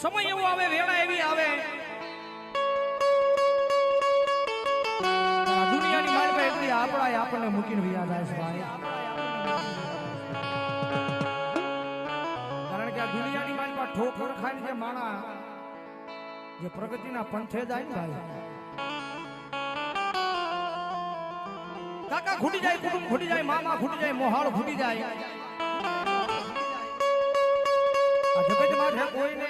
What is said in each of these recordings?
સમય એવો આવે, વેળા એવી આવે. દુનિયાની માલિકા એટલી આપણા આપણને મૂકીને વિયા જાય છે ભાઈ. કારણ કે આ દુનિયાની માનમાં ઠોકર ખાઈને જે માણા, જે પ્રગતિના પંથે જાય ને ભાઈ. કાકા ખૂટી જાય, કુટુંબ ખૂટી જાય, મામા ખૂટી જાય, મોહાળ ખૂટી જાય. આ જગતમાં છે કોઈને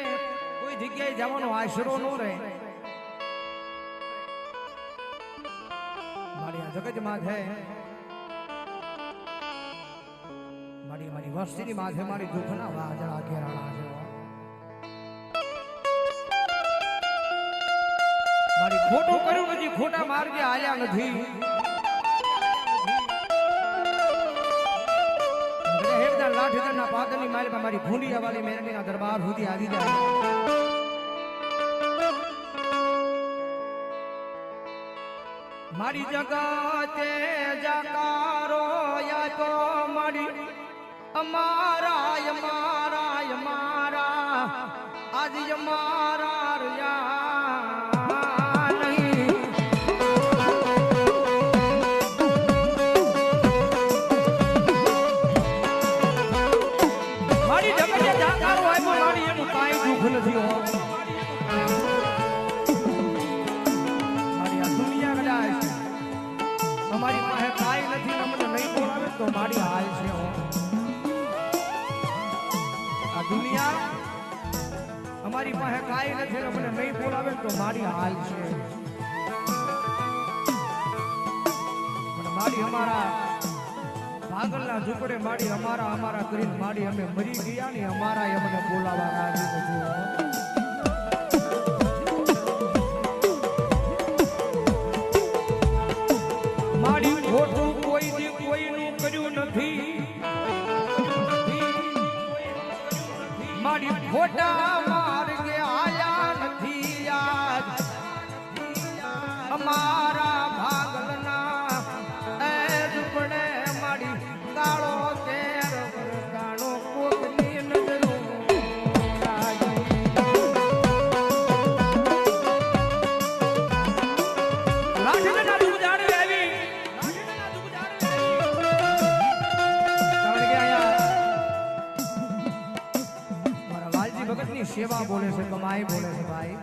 કોઈ જગ્યાએ જવાનો આશરો ન રહે. મારી આ જગતમાં છે. મારી મારી વસ્તીની માથે મારી દુઃખના વાજળા ઘેરાણા છે. મારી ખોટું કર્યું નથી, ખોટા માર્ગે આયા નથી. હેમદાન ના પાદરની માલિકા મારી ભૂંડિયા વાળી મેરણીના દરબાર સુધી આવી જાય. મારી જગતે જકારો યાતો મારી. અમારા અમારા અમારા આજ અમારા મારી હાલ છે આ દુનિયા અમારી પાસે કાંઈ નથી ને અમને નહીં બોલાવે તો મારી હાલ છે. મારી અમારા ભાગલના ઝૂંપડે માડી અમારા અમારા કરીને માડી અમે મરી ગયા ને અમારા અમને બોલાવા રાજી નથી કર્યું નથી. મારી ખોટા માર્ગે આયા નથી યાદ. અમારા સેવા બોલે છે, કમાઈ બોલે છે ભાઈ.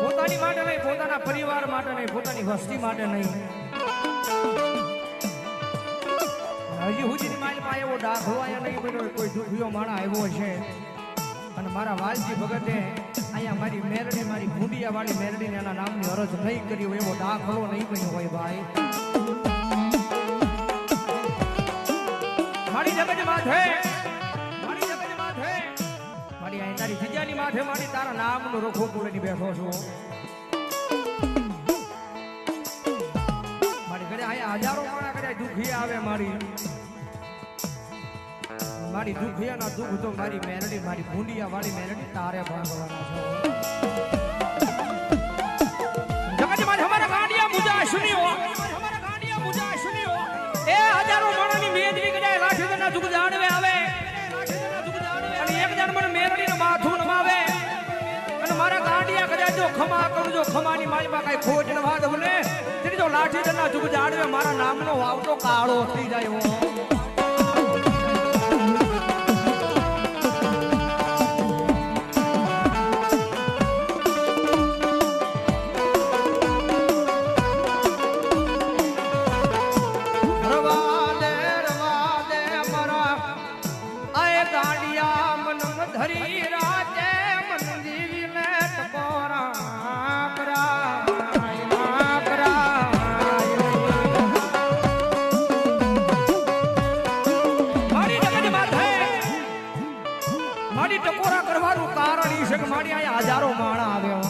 પોતાની માટે નહીં, પોતાના પરિવાર માટે નહીં, પોતાની વસ્તી માટે નહીં. હજી હુજીની માલમાં એવો દાખલો આયા નહીં બન્યો કોઈ દુખિયો માણા આવ્યો છે. અને મારા વાલજી ભગતે અહીંયા મારી મેરડી, મારી ભૂંડિયા વાળી મેરડીને એના નામની અરજ નહીં કરી હોય, એવો દાખલો નહીં બન્યો હોય ભાઈ. માથે મારી તારા નામનો રખો બોલીને બેઠો છું. મારી ઘરે અહીંયા હજારો માણા કરે દુખી આવે મારી. મારી દુખિયાના દુઃખ તો મારી મેરડી, મારી ભૂંડિયા વાળી મેરડી તારે ભાગવાના છે. ખમા કરજો ખમાની માલમાં કઈ ખોજ ન વાદ મને ત્રીજો લાઠી લાઠીના જુગ જાડવે મારા નામનો આવતો કાળો થઈ જાય હો. મારી ટકોરા કરવાનું કારણ એ છે કે મારી અહીંયા હજારો માણા આવ્યો.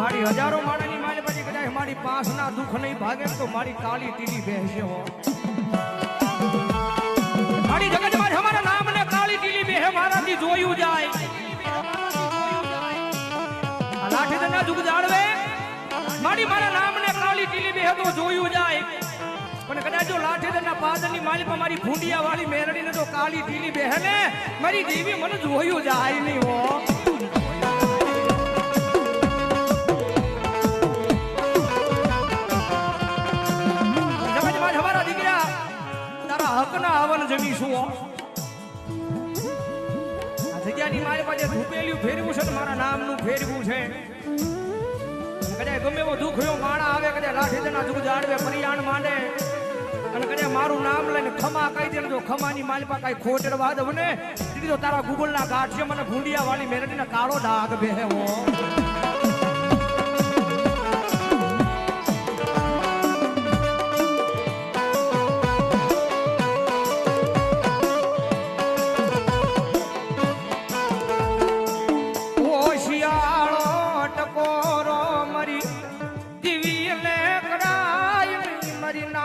મારી હજારો માણાની મારી પછી કદાચ મારી પાસના દુઃખ નહીં ભાગે ને તો મારી કાળી ટીલી બેસે હો. મારી જગતમાં અમારા નામને કાળી ટીલી બેહે, મારાથી જોયું જાય. લાઠી દંડા દુઃખ જાળવે. મારી મારા નામને કાળી ટીડી બેહે તો જોયું જાય પણ કદાચ જો લાઠી દંડા પાદરની માલિક મારી ભૂંડિયા વાળી મેરડીને કાળી ઢીલી બહેને મારી દેવી મને જોયું જાય નહીં હો. હકના હવન જમીશું આ મારી પાસે ધૂપેલિયું ફેરવું છે ને મારા નામનું ફેરવું છે. કદાચ ગમે એવો દુઃખ માણા આવે, કદાચ લાઠી જણા દુઃખ જાળવે પરિયાણ માંડે. અને કદાચ મારું નામ લઈને ખમા કહી દે જો ખમાની માલપા કઈ ખોટડવા દઉં ને દીદી તારા ગૂગલ ના ગાંઠ છે મને ભૂંડિયા વાળી મેરડીને કાળો ડાઘ બેહે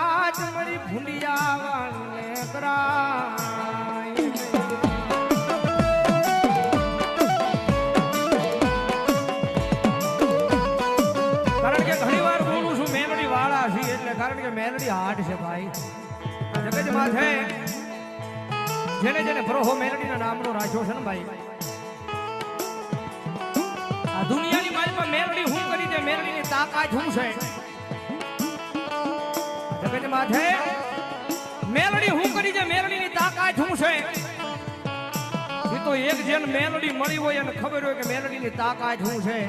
મરી મારી ભૂંડિયા વાળને કરાય કારણ કે ઘણી વાર બોલું છું, મેલડી વાળા છે એટલે કારણ કે મેલડી હાર્ડ છે ભાઈ. જગત માથે જેને જેને પ્રોહો મેલડીના નામનો રાખ્યો છે ને ભાઈ. આ દુનિયાની બાજુમાં મેલડી હું કરી દે, મેલડીની તાકાત હું છે? માથે મેલડી હું કરી છે? મેલડી ની તાકાત હું છે? એ તો એક જેન મેલડી મળી હોય અને ખબર હોય કે મેલડી ની તાકાત શું છે?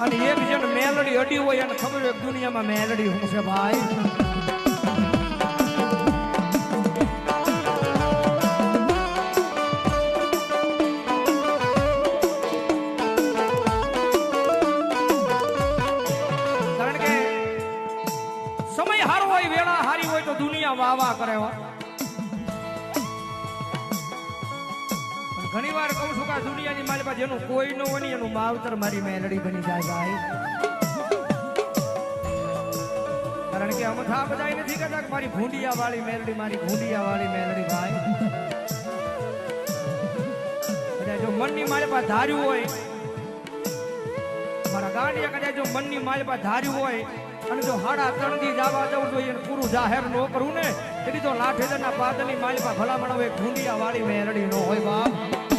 અને એક જેન મેલડી અડી હોય અને ખબર હોય દુનિયામાં મેલડી શું છે ભાઈ? દુનિયા વાહ કરે હો. ઘણી વાર કહું છું કે આ દુનિયાની મારી પાસે જેનું કોઈ ન હોય એનું માવતર મારી મેલડી બની જાય ભાઈ. કારણ કે અમે થા બધા નથી કહેતા કે મારી ભૂંડિયા વાળી મેલડી મારી ભૂંડિયા વાળી મેલડી ભાઈ. કદાચ જો મનની મારી પાસે ધાર્યું હોય, મારા ગાંડિયા કદાચ જો મનની મારી પાસે ધાર્યું હોય અને જો હાડા ત્રણ દી જવા જવું જોઈએ પૂરું જાહેર ન કરવું ને, તેથી તો લાઠેદરના પાદરની માલિકા ભલામણ હોય ભૂંડિયા વાળી મેરડી નો હોય બાપ.